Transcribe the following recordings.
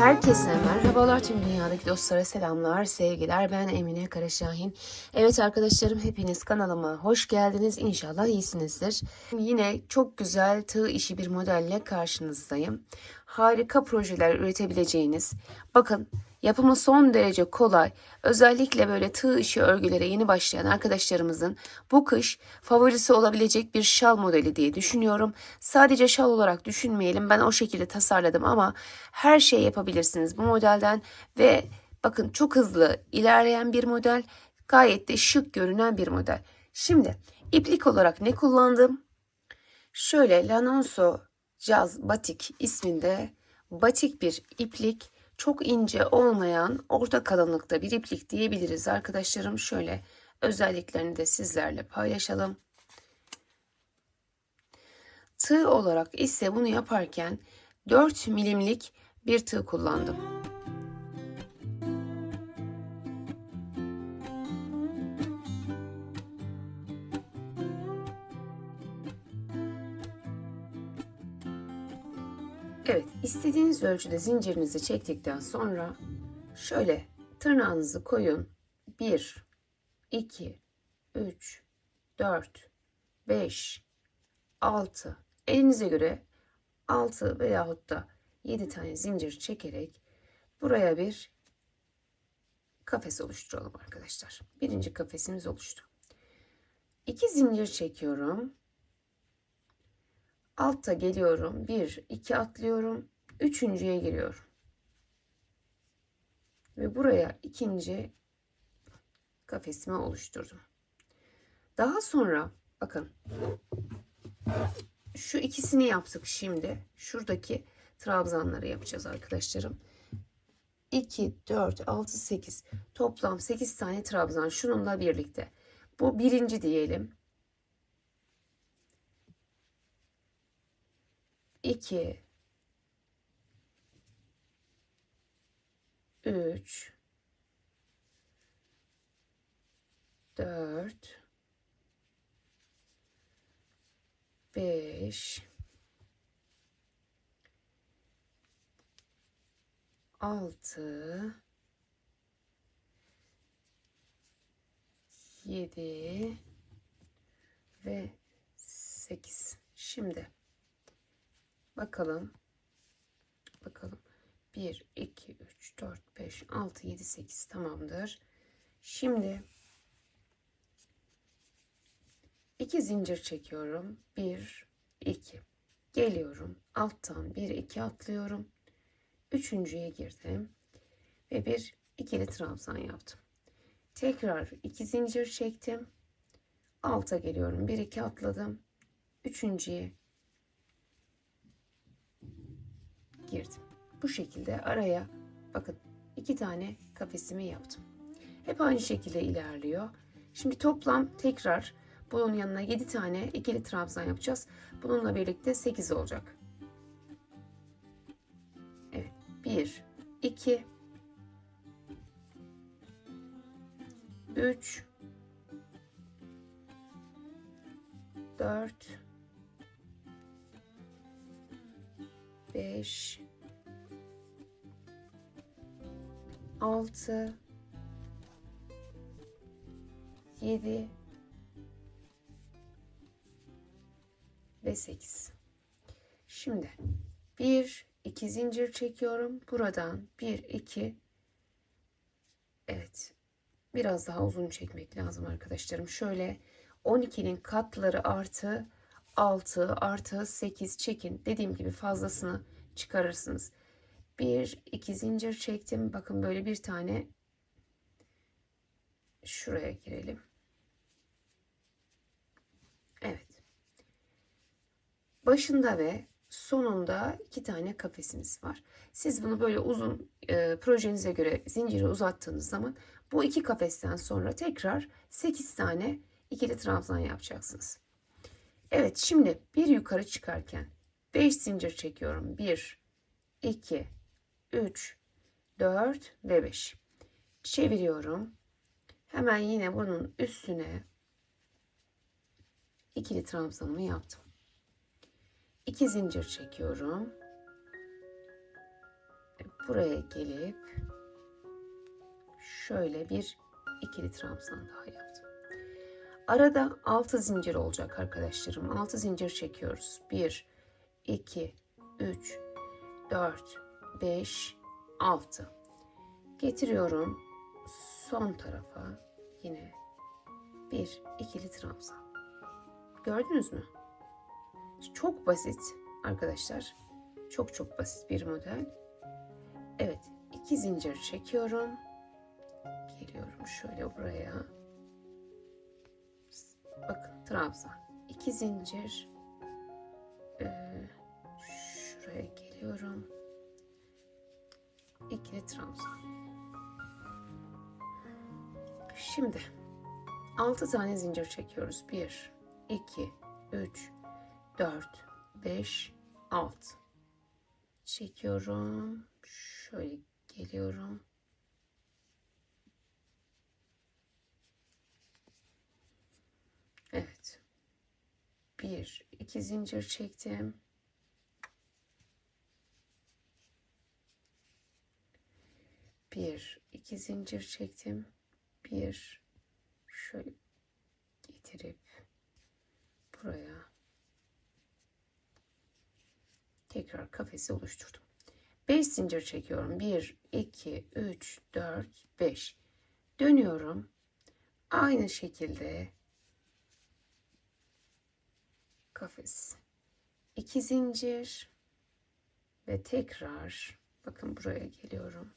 Herkese merhabalar tüm dünyadaki dostlara selamlar, sevgiler. Ben Emine Karaşahin. Evet arkadaşlarım hepiniz kanalıma hoş geldiniz. İnşallah iyisinizdir. Yine çok güzel tığ işi bir modelle karşınızdayım. Harika projeler üretebileceğiniz, bakın yapımı son derece kolay. Özellikle böyle tığ işi örgülere yeni başlayan arkadaşlarımızın bu kış favorisi olabilecek bir şal modeli diye düşünüyorum. Sadece şal olarak düşünmeyelim. Ben o şekilde tasarladım ama her şey yapabilirsiniz bu modelden ve bakın çok hızlı ilerleyen bir model. Gayet de şık görünen bir model. Şimdi iplik olarak ne kullandım? Şöyle Lanonso Jazz Batik isminde batik bir iplik. Çok ince olmayan orta kalınlıkta bir iplik diyebiliriz arkadaşlarım. Şöyle özelliklerini de sizlerle paylaşalım. Tığ olarak ise bunu yaparken 4 milimlik bir tığ kullandım. İstediğiniz ölçüde zincirinizi çektikten sonra şöyle tırnağınızı koyun. 1, 2, 3, 4, 5, 6. Elinize göre 6 veyahut da 7 tane zincir çekerek buraya bir kafes oluşturalım arkadaşlar. Birinci kafesimiz oluştu. 2 zincir çekiyorum. Altta geliyorum. 1, 2 atlıyorum. Üçüncüye giriyorum. Ve buraya ikinci kafesimi oluşturdum. Daha sonra bakın şu ikisini yaptık şimdi. Şuradaki trabzanları yapacağız arkadaşlarım. 2, 4, 6, 8. Toplam 8 tane trabzan şununla birlikte. Bu birinci diyelim. 2 3 4 5 6 7 ve 8 şimdi Bakalım. Bakalım. 1, 2, 3, 4, 5, 6, 7, 8 tamamdır. Şimdi iki zincir çekiyorum. 1, 2. Geliyorum. Alttan 1, 2 atlıyorum. Üçüncüye girdim. Ve bir ikili trabzan yaptım. Tekrar iki zincir çektim. Alta geliyorum. 1, 2 atladım. Üçüncüye girdim. Bu şekilde araya bakın iki tane kafesimi yaptım. Hep aynı şekilde ilerliyor. Şimdi toplam tekrar bunun yanına 7 tane ikili trabzan yapacağız. Bununla birlikte 8 olacak. Evet. 1 2 3 4 5 6 7 ve 8. Şimdi 1 2 zincir çekiyorum. Buradan 1 2 Evet. Biraz daha uzun çekmek lazım arkadaşlarım. Şöyle 12'nin katları artı 6 artı 8 çekin. Dediğim gibi fazlasını çıkarırsınız. Bir iki zincir çektim. Bakın böyle bir tane şuraya girelim. Evet. Başında ve sonunda iki tane kafesimiz var. Siz bunu böyle uzun e, projenize göre zinciri uzattığınız zaman bu iki kafesten sonra tekrar 8 tane ikili trabzan yapacaksınız. Evet şimdi bir yukarı çıkarken 5 zincir çekiyorum. 1, 2, 3, 4 ve 5. Çeviriyorum. Hemen yine bunun üstüne ikili trabzanımı yaptım. 2 zincir çekiyorum. Buraya gelip şöyle bir ikili trabzan daha yaptım. Arada 6 zincir olacak arkadaşlarım. 6 zincir çekiyoruz. 1, 2, 3, 4, 5, 6. Getiriyorum son tarafa yine bir ikili trabzan. Gördünüz mü? Çok basit arkadaşlar. Çok çok basit bir model. Evet, iki zincir çekiyorum. Geliyorum şöyle buraya. Bakın trabzan. İki zincir. Ee, şuraya geliyorum. İkili trabzan. Şimdi 6 tane zincir çekiyoruz. 1, 2, 3, 4, 5, 6. Çekiyorum. Şöyle geliyorum. Evet. 1, 2 zincir çektim. Bir, iki zincir çektim. Bir, şöyle getirip buraya tekrar kafesi oluşturdum. 5 zincir çekiyorum. 1 2 3 4 5 dönüyorum. Aynı şekilde kafes 2 zincir ve tekrar bakın buraya geliyorum.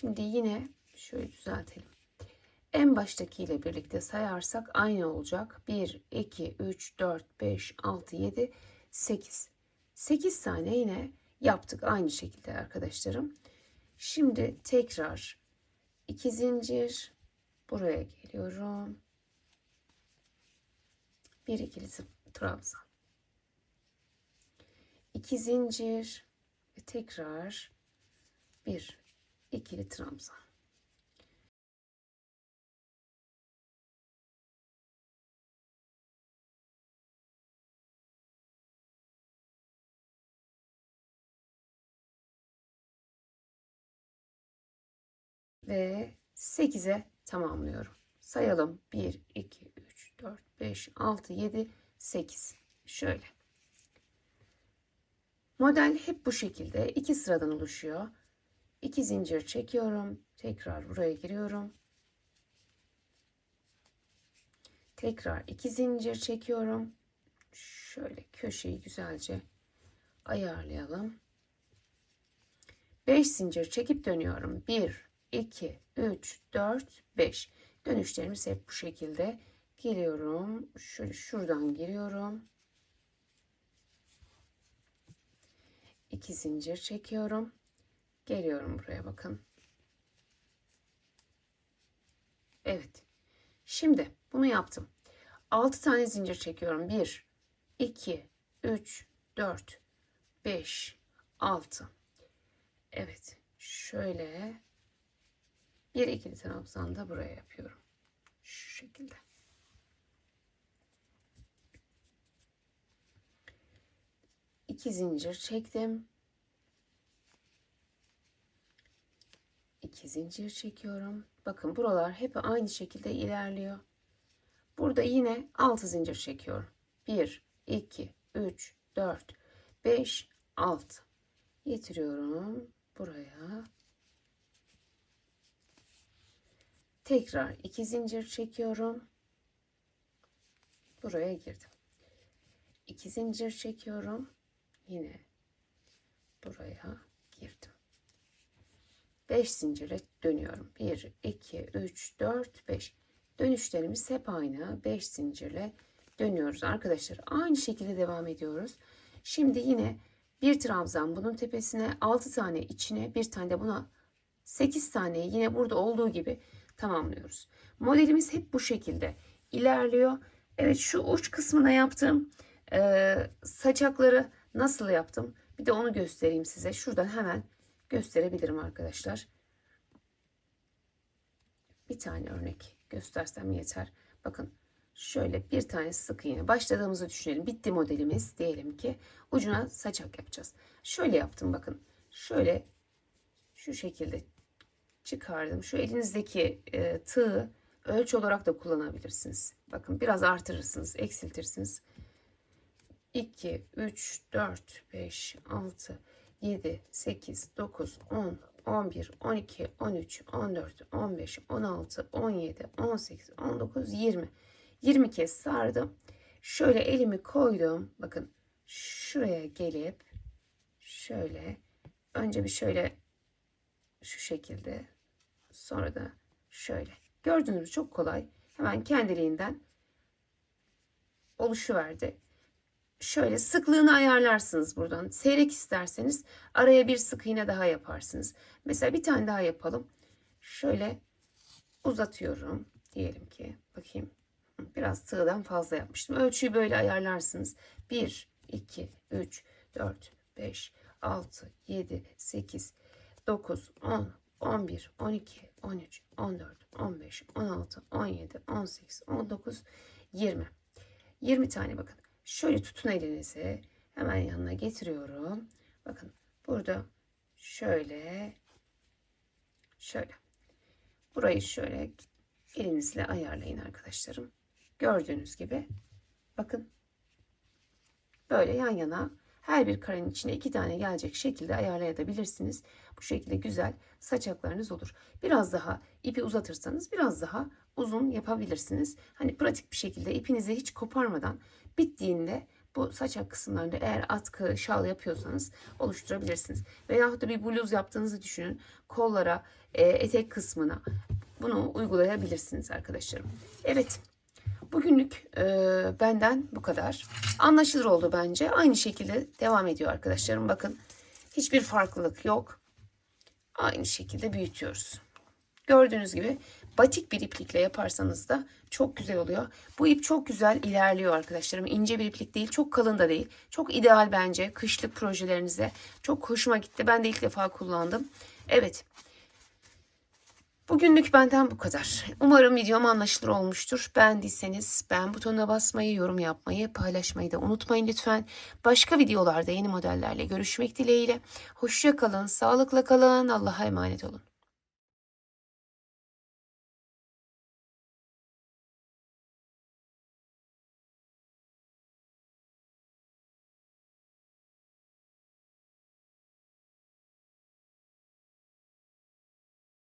Şimdi yine şöyle düzeltelim. En baştakiyle birlikte sayarsak aynı olacak. 1, 2, 3, 4, 5, 6, 7, 8. 8 tane yine yaptık aynı şekilde arkadaşlarım. Şimdi tekrar 2 zincir buraya geliyorum. Bir ikili trabzan. 2 zincir ve tekrar bir ikili trabzan. Ve 8'e tamamlıyorum. Sayalım. 1, 2, 3, 4, 5, 6, 7, 8. Şöyle. Model hep bu şekilde. iki sıradan oluşuyor. 2 zincir çekiyorum. Tekrar buraya giriyorum. Tekrar 2 zincir çekiyorum. Şöyle köşeyi güzelce ayarlayalım. 5 zincir çekip dönüyorum. 1 2 3 4 5. Dönüşlerimiz hep bu şekilde. Geliyorum. Şöyle şuradan giriyorum. 2 zincir çekiyorum. Geliyorum buraya bakın. Evet. Şimdi bunu yaptım. 6 tane zincir çekiyorum. 1, 2, 3, 4, 5, 6. Evet. Şöyle bir ikili trabzan da buraya yapıyorum. Şu şekilde. İki zincir çektim. 2 zincir çekiyorum. Bakın buralar hep aynı şekilde ilerliyor. Burada yine 6 zincir çekiyorum. 1, 2, 3, 4, 5, 6. Getiriyorum buraya. Tekrar 2 zincir çekiyorum. Buraya girdim. 2 zincir çekiyorum. Yine buraya girdim. 5 zincire dönüyorum. 1, 2, 3, 4, 5. Dönüşlerimiz hep aynı. 5 zincirle dönüyoruz arkadaşlar. Aynı şekilde devam ediyoruz. Şimdi yine bir trabzan bunun tepesine 6 tane içine bir tane de buna 8 tane yine burada olduğu gibi tamamlıyoruz. Modelimiz hep bu şekilde ilerliyor. Evet şu uç kısmına yaptığım e, saçakları nasıl yaptım? Bir de onu göstereyim size. Şuradan hemen gösterebilirim arkadaşlar. Bir tane örnek göstersem yeter. Bakın şöyle bir tane sık iğne başladığımızı düşünelim. Bitti modelimiz diyelim ki ucuna saçak yapacağız. Şöyle yaptım bakın. Şöyle şu şekilde çıkardım. Şu elinizdeki e, tığı ölçü olarak da kullanabilirsiniz. Bakın biraz artırırsınız, eksiltirsiniz. 2, 3, 4, 5, 6, 7, 8, 9, 10, 11, 12, 13, 14, 15, 16, 17, 18, 19, 20. 20 kez sardım. Şöyle elimi koydum. Bakın şuraya gelip şöyle önce bir şöyle şu şekilde sonra da şöyle. Gördüğünüz çok kolay. Hemen kendiliğinden oluşuverdi. Şöyle sıklığını ayarlarsınız buradan. Seyrek isterseniz araya bir sık iğne daha yaparsınız. Mesela bir tane daha yapalım. Şöyle uzatıyorum diyelim ki. Bakayım. Biraz tığdan fazla yapmıştım. Ölçüyü böyle ayarlarsınız. 1, 2, 3, 4, 5, 6, 7, 8, 9, 10, 11, 12, 13, 14, 15, 16, 17, 18, 19, 20. 20 tane bakın. Şöyle tutun elinizi. Hemen yanına getiriyorum. Bakın burada şöyle şöyle. Burayı şöyle elinizle ayarlayın arkadaşlarım. Gördüğünüz gibi bakın böyle yan yana her bir karenin içine iki tane gelecek şekilde ayarlayabilirsiniz. Bu şekilde güzel saçaklarınız olur. Biraz daha ipi uzatırsanız biraz daha uzun yapabilirsiniz. Hani pratik bir şekilde ipinizi hiç koparmadan bittiğinde bu saçak kısımlarında eğer atkı, şal yapıyorsanız oluşturabilirsiniz. Veyahut da bir bluz yaptığınızı düşünün. Kollara, e, etek kısmına bunu uygulayabilirsiniz arkadaşlarım. Evet. Bugünlük e, benden bu kadar. Anlaşılır oldu bence. Aynı şekilde devam ediyor arkadaşlarım. Bakın hiçbir farklılık yok. Aynı şekilde büyütüyoruz. Gördüğünüz gibi batik bir iplikle yaparsanız da çok güzel oluyor. Bu ip çok güzel ilerliyor arkadaşlarım. İnce bir iplik değil, çok kalın da değil. Çok ideal bence kışlık projelerinize. Çok hoşuma gitti. Ben de ilk defa kullandım. Evet. Bugünlük benden bu kadar. Umarım videom anlaşılır olmuştur. Beğendiyseniz beğen butonuna basmayı, yorum yapmayı, paylaşmayı da unutmayın lütfen. Başka videolarda yeni modellerle görüşmek dileğiyle. Hoşça kalın, sağlıkla kalın, Allah'a emanet olun.